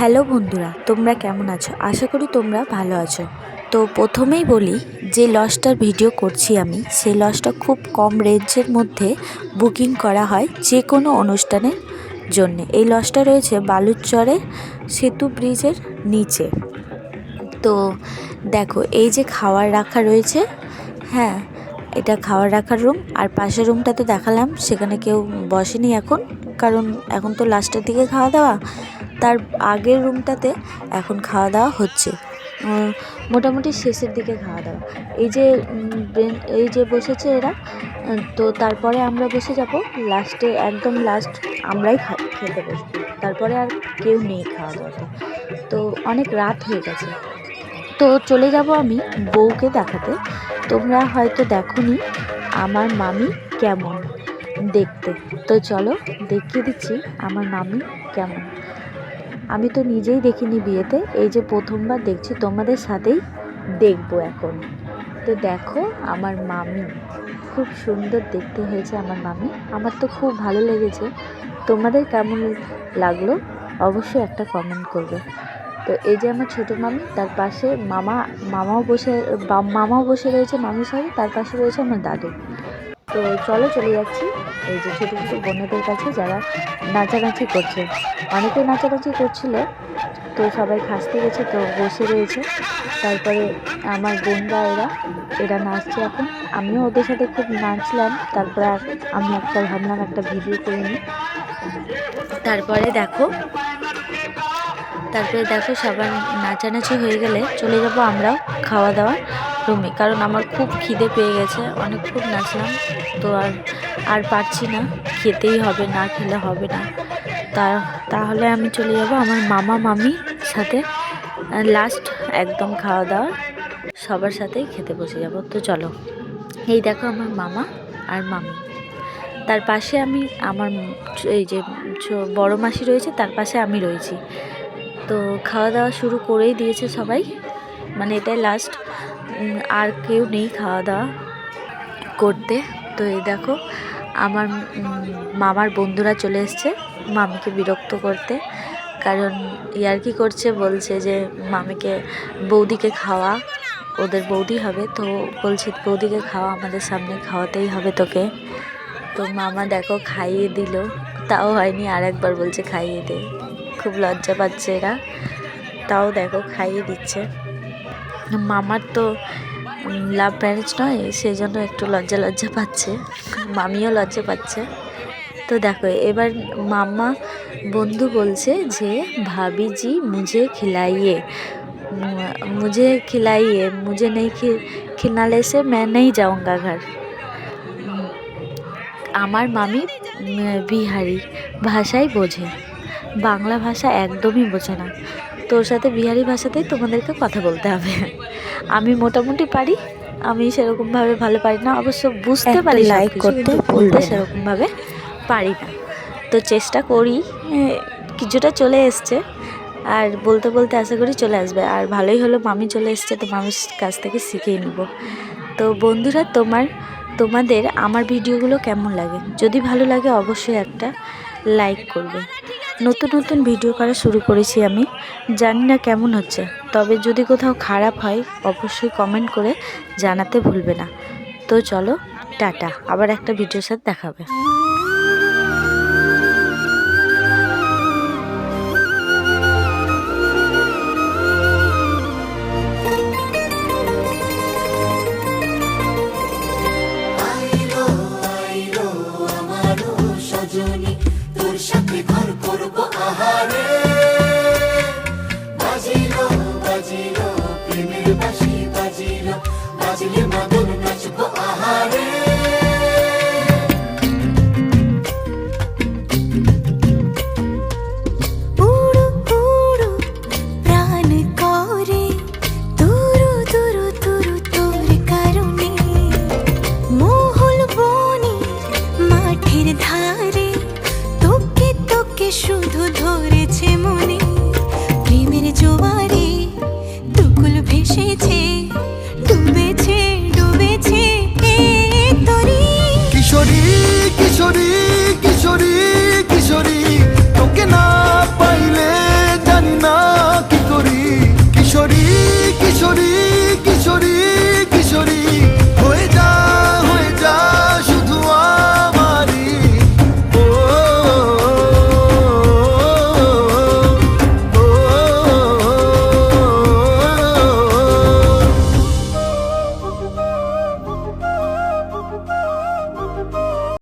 Hello বন্ধুরা, তোমরা কেমন আছো? আশা করি তোমরা ভালো আছো। তো প্রথমেই বলি, যে লজটার ভিডিও করছি আমি সেই লজটা খুব কম রেঞ্জের মধ্যে বুকিং করা হয় যে কোনো অনুষ্ঠানের জন্যে। এই লজটা রয়েছে বালুচরে সেতু ব্রিজের নিচে। তো দেখো, এই যে খাওয়ার রাখা রয়েছে হ্যাঁ এটা খাওয়ার রাখার রুম, আর পাশের রুমটা তো দেখালাম, সেখানে কেউ বসেনি এখন, কারণ এখন তো লাস্টের দিকে খাওয়া দাওয়া তার আগের রুমটাতে এখন খাওয়া দাওয়া হচ্ছে। মোটামুটি শেষের দিকে খাওয়া দাওয়া। এই যে এই যে বসেছে এরা তো তারপরে আমরা বসে যাব। লাস্টে, একদম লাস্ট, আমরাই খেতে বসবো। তারপরে আর কেউ নেই খাওয়া দাওয়াতে। তো অনেক রাত হয়ে গেছে। তো চলে যাব আমি বউকে দেখাতে। তোমরা হয়তো দেখোনি আমার মামি কেমন দেখতে। তো চলো দেখিয়ে দিচ্ছি আমার মামি কেমন। আমি তো নিজেই দেখিনি বিয়েতে, এই যে প্রথমবার দেখছি, তোমাদের সাথেই দেখব এখন। তো দেখো, আমার মামি, খুব সুন্দর দেখতে হয়েছে আমার মামি। আমার তো খুব ভালো লেগেছে। তোমাদের কেমন লাগল? অবশ্যই একটা কমেন্ট করবে। তো এই যে আমার ছোটো মামি, তার পাশে মামা, মামাও বসে মামাও বসে রয়েছে মামির সাথে তার পাশে রয়েছে আমার দাদু। তো চলো চলে যাচ্ছি। এই যে ছোটো ছোটো বোনেদের কাছে যারা নাচানাচি করছে। অনেকে নাচানাচি করছিল, তো সবাই খাসতে গেছে, তো বসে রয়েছে। তারপরে আমার বোনরা এরা এরা নাচছে এখন। আমিও ওদের সাথে খুব নাচলাম, তারপরে আমি একটা ভাবলাম একটা ভিডিও করে নিই। তারপরে দেখো তারপরে দেখো সবার নাচানাচি হয়ে গেলে চলে যাব আমরাও খাওয়া দাওয়া। রুমে কারণ আমার খুব খিদে পেয়ে গেছে, অনেক খুব নাচলাম। তো আর আর পারছি না, খেতেই হবে না, খেলে হবে না। তা, তাহলে আমি চলে যাব আমার মামা মামি সাথে। লাস্ট একদম খাওয়া দাওয়া, সবার সাথেই খেতে বসে যাব। তো চলো, এই দেখো আমার মামা আর মামি। তার পাশে আমি, আমার এই যে বড় মাসি রয়েছে, তার পাশে আমি রয়েছি। তো খাওয়া দাওয়া শুরু করেই দিয়েছে সবাই। মানে এটাই লাস্ট আর কেউ নেই খাওয়া দাওয়া করতে। তো এই দেখো, আমার মামার বন্ধুরা চলে এসছে মামিকে বিরক্ত করতে। কারণ ইয়ার্কি করছে, বলছে যে মামিকে, বৌদিকে খাওয়া, ওদের বৌদি হবে। তো বলছে, বৌদিকে খাওয়া আমাদের সামনে খাওয়াতেই হবে তোকে। তো মামা দেখো খাইয়ে দিল। তাও হয়নি আর একবার বলছে খাইয়ে দে। খুব লজ্জা পাচ্ছে এরা। তাও দেখো খাইয়ে দিচ্ছে। মামার তো লাভ ম্যারেজ নয় সেই জন্য একটু লজ্জা লজ্জা পাচ্ছে মামিও লজ্জা পাচ্ছে তো দেখো এবার মামা বন্ধু বলছে যে ভাবি জি মুঝে খিলাইয়ে মু- मुझे खिलाइए मुझे नहीं खि खिलाने से मैं नहीं जाऊंगा घर উম, আমার মামি উম, বিহারি ভাষাই বোঝে বাংলা ভাষা একদমই বোঝে না তোর সাথে বিহারি ভাষাতেই তোমাদেরকে কথা বলতে হবে। আমি মোটামুটি পারি আমি সেরকমভাবে ভালো পারি না অবশ্য বুঝতে পারি লাইক করতে বলতে সেরকমভাবে পারি না। তো চেষ্টা করি কিছুটা চলে এসছে আর বলতে বলতে আশা করি চলে আসবে। আর ভালোই হলো মামি চলে এসছে তো মামির কাছ থেকে শিখিয়ে নিব। তো বন্ধুরা তোমার তোমাদের আমার ভিডিওগুলো কেমন লাগে? যদি ভালো লাগে অবশ্যই একটা লাইক করবে। নতুন নতুন ভিডিও করা শুরু করেছি আমি। জানি না কেমন হচ্ছে, তবে যদি কোথাও খারাপ হয়, অবশ্যই কমেন্ট করে জানাতে ভুলবে না। তো চলো, টাটা। আবার একটা ভিডিওর সাথে দেখাবে কিশোরী কিশোরী